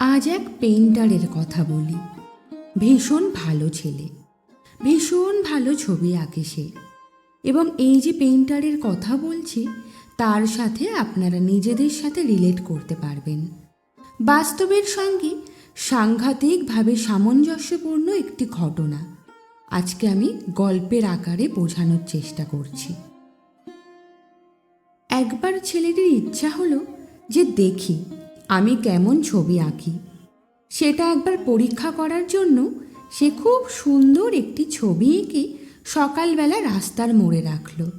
আজ এক পেইন্টারের কথা বলি। ভীষণ ভালো ছেলে। ভীষণ ভালো ছবি আঁকে সে। এবং এই যে পেইন্টারের কথা বলছি, তার সাথে আপনারা নিজেদের সাথে রিলেট করতে পারবেন। বাস্তবের সঙ্গে সাংঘাতিকভাবে সামঞ্জস্যপূর্ণ একটি ঘটনা আজকে আমি গল্পের আকারে বোঝানোর চেষ্টা করছি। একবার ছেলেটির ইচ্ছা হলো যে দেখি আমি কেমন ছবি আঁকি? সেটা একবার পরীক্ষা করার জন্য সে খুব সুন্দর একটি ছবি এঁকে সকালবেলা রাস্তার মোড়ে রাখল।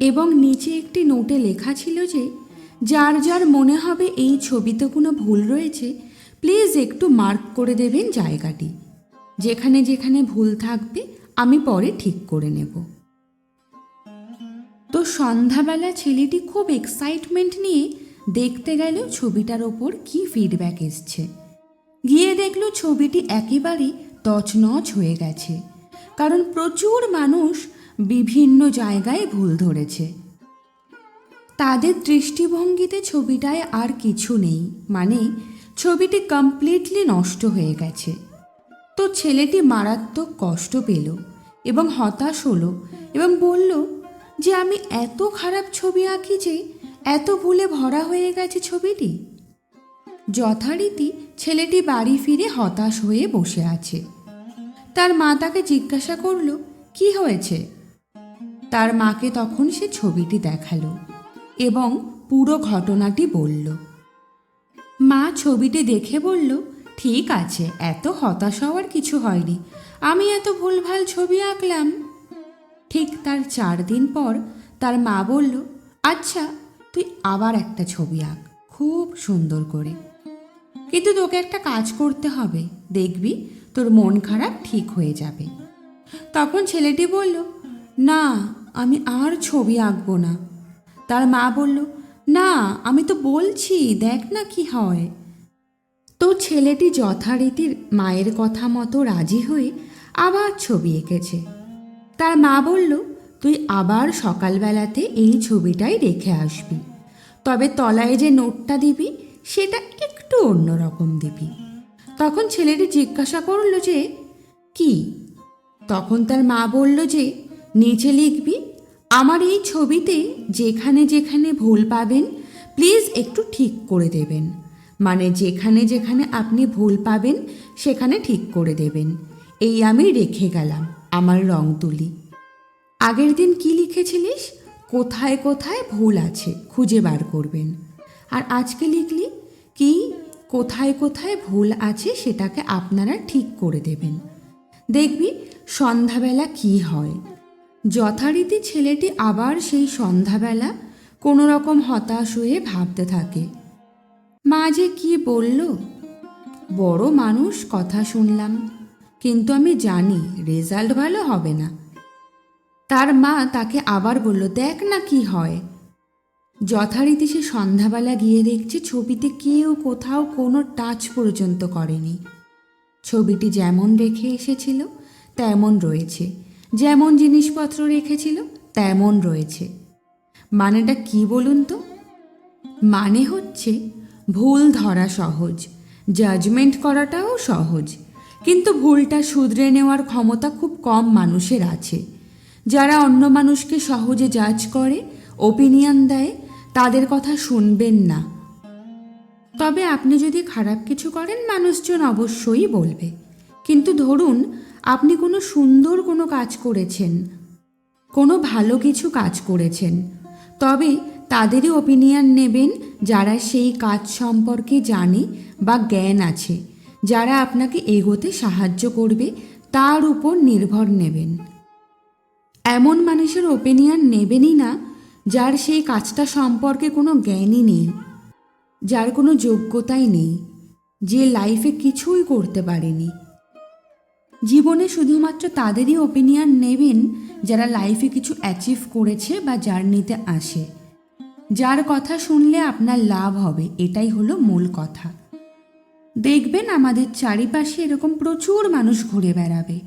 এবং নিচে একটি নোটে লেখা ছিল যে, যার যার মনে হবে এই ছবিতে কোনো ভুল রয়েছে, প্লিজ একটু মার্ক করে দেবেন জায়গাটি। যেখানে যেখানে ভুল থাকবে, আমি পরে ঠিক করে নেব। তো সন্ধ্যাবেলা ছেলেটি খুব এক্সাইটমেন্ট নিয়ে দেখতে গেল ছবিটার ওপর কি ফিডব্যাক এসছে। গিয়ে দেখল ছবিটি একেবারেই তছনছ হয়ে গেছে, কারণ প্রচুর মানুষ বিভিন্ন জায়গায় ভুল ধরেছে। তাদের দৃষ্টিভঙ্গিতে ছবিটায় আর কিছু নেই মানে ছবিটি কমপ্লিটলি নষ্ট হয়ে গেছে। তো ছেলেটি মারাত্মক কষ্ট পেল এবং হতাশ হলো এবং বলল যে, আমি এত খারাপ ছবি আঁকি যে এত ভুলে ভরা হয়ে গেছে ছবিটি? যথারীতি ছেলেটি বাড়ি ফিরে হতাশ হয়ে বসে আছে। তার মা তাকে জিজ্ঞাসা করল, কি হয়েছে? তার মাকে তখন সে ছবিটি দেখাল এবং পুরো ঘটনাটি বলল। মা ছবিটি দেখে বলল, ঠিক আছে, এত হতাশ হওয়ার কিছু হয়নি, আমি এত ভুলভাল ছবি আঁকলাম। ঠিক তার চার দিন পর তার মা বলল আচ্ছা তুই আবার একটা ছবি আঁক, খুব সুন্দর করে। কিন্তু তোকে একটা কাজ করতে হবে, দেখবি তোর মন খারাপ ঠিক হয়ে যাবে। তখন ছেলেটি বলল, না, আমি আর ছবি আঁকবো না। তার মা বলল, না, আমি তো বলছি, দেখ না কি হয়। তো ছেলেটি যথারীতির মায়ের কথা মতো রাজি হয়ে আবার ছবি এঁকেছে। তার মা বলল তুই আবার সকালবেলাতে এই ছবিটাই রেখে আসবি। তবে তলায় যে নোটটা দিবি, সেটা একটু অন্যরকম দিবি। তখন ছেলেটি জিজ্ঞাসা করল যে, কি? তখন তার মা বলল যে, নিচে লিখবি, আমার এই ছবিতে যেখানে যেখানে ভুল পাবেন, প্লিজ একটু ঠিক করে দেবেন। মানে যেখানে যেখানে আপনি ভুল পাবেন, সেখানে ঠিক করে দেবেন। এই আমি রেখে গেলাম, আমার রং তুলি। আগের দিন কি লিখেছিলিস? কোথায় কোথায় ভুল আছে, খুঁজে বার করবেন। আর আজকে লিখলি কি? কোথায় কোথায় ভুল আছে সেটাকে আপনারা ঠিক করে দেবেন। দেখবি সন্ধ্যাবেলা কি হয়। যথারীতি ছেলেটি আবার সেই সন্ধ্যাবেলা কোনো রকম হতাশ হয়ে ভাবতে থাকে। মা যে কি বলল? বড় মানুষ কথা শুনলাম, কিন্তু আমি জানি রেজাল্ট ভালো হবে না। তার মা তাকে আবার বলল, দেখ না কি হয়। যথারীতি সে সন্ধ্যাবেলা গিয়ে দেখছে ছবিতে কেউ কোথাও কোনো টাচ পর্যন্ত করেনি। ছবিটি যেমন রেখে এসেছিল, তেমন রয়েছে। যেমন জিনিসপত্র রেখেছিল, তেমন রয়েছে। মানেটা কি বলুন তো? মানে হচ্ছে, ভুল ধরা সহজ জাজমেন্ট করাটাও সহজ। কিন্তু ভুলটা শুধরে নেওয়ার ক্ষমতা খুব কম মানুষের আছে। যারা অন্য মানুষকে সহজে জাজ করে ওপিনিয়ন দেয়, তাদের কথা শুনবেন না। তবে আপনি যদি খারাপ কিছু করেন, মানুষজন অবশ্যই বলবে। কিন্তু ধরুন, আপনি কোনো সুন্দর কোনো কাজ করেছেন, কোনো ভালো কিছু কাজ করেছেন, তবে তাদেরই ওপিনিয়ন নেবেন যারা সেই কাজ সম্পর্কে জানে বা জ্ঞান আছে, যারা আপনাকে এগোতে সাহায্য করবে, তার উপর নির্ভর নেবেন। এমন মানুষের ওপিনিয়ন নেবেনই না, যার সেই কাজটা সম্পর্কে কোনো জ্ঞানই নেই, যার কোনো যোগ্যতাই নেই, যে লাইফে কিছুই করতে পারেনি। জীবনে শুধুমাত্র তাদেরই ওপিনিয়ন নেবেন যারা লাইফে কিছু অ্যাচিভ করেছে বা জার্নিতে আসে। যার কথা শুনলে আপনার লাভ হবে, এটাই হলো মূল কথা। দেখবেন আমাদের চারিপাশে এরকম প্রচুর মানুষ ঘুরে বেড়াবে,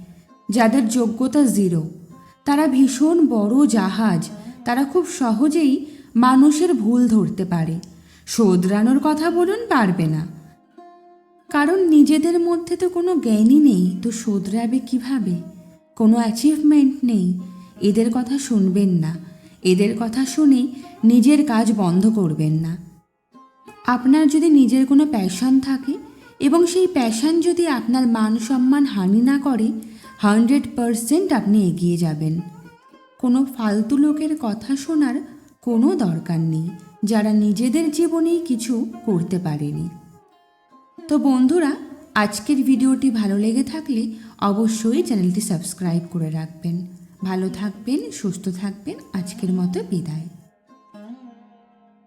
যাদের যোগ্যতা জিরো তারা ভীষণ বড় জাহাজ। তারা খুব সহজেই মানুষের ভুল ধরতে পারে। শোধরানোর কথা বলুন পারবে না। কারণ নিজেদের মধ্যে তো কোনো জ্ঞানই নেই, তো শোধরাবে কীভাবে? কোনো অ্যাচিভমেন্ট নেই। এদের কথা শুনবেন না। এদের কথা শুনে নিজের কাজ বন্ধ করবেন না। আপনার যদি নিজের কোনো প্যাশন থাকে এবং সেই প্যাশন যদি আপনার মান সম্মান হানি না করে হান্ড্রেড পারসেন্ট আপনি এগিয়ে যাবেন। কোনো ফালতু লোকের কথা শোনার কোনো দরকার নেই, যারা নিজেদের জীবনেই কিছু করতে পারেনি। তো বন্ধুরা, আজকের ভিডিওটি ভালো লেগে থাকলে অবশ্যই চ্যানেলটি সাবস্ক্রাইব করে রাখবেন। ভালো থাকবেন, সুস্থ থাকবেন, আজকের মতো বিদায়।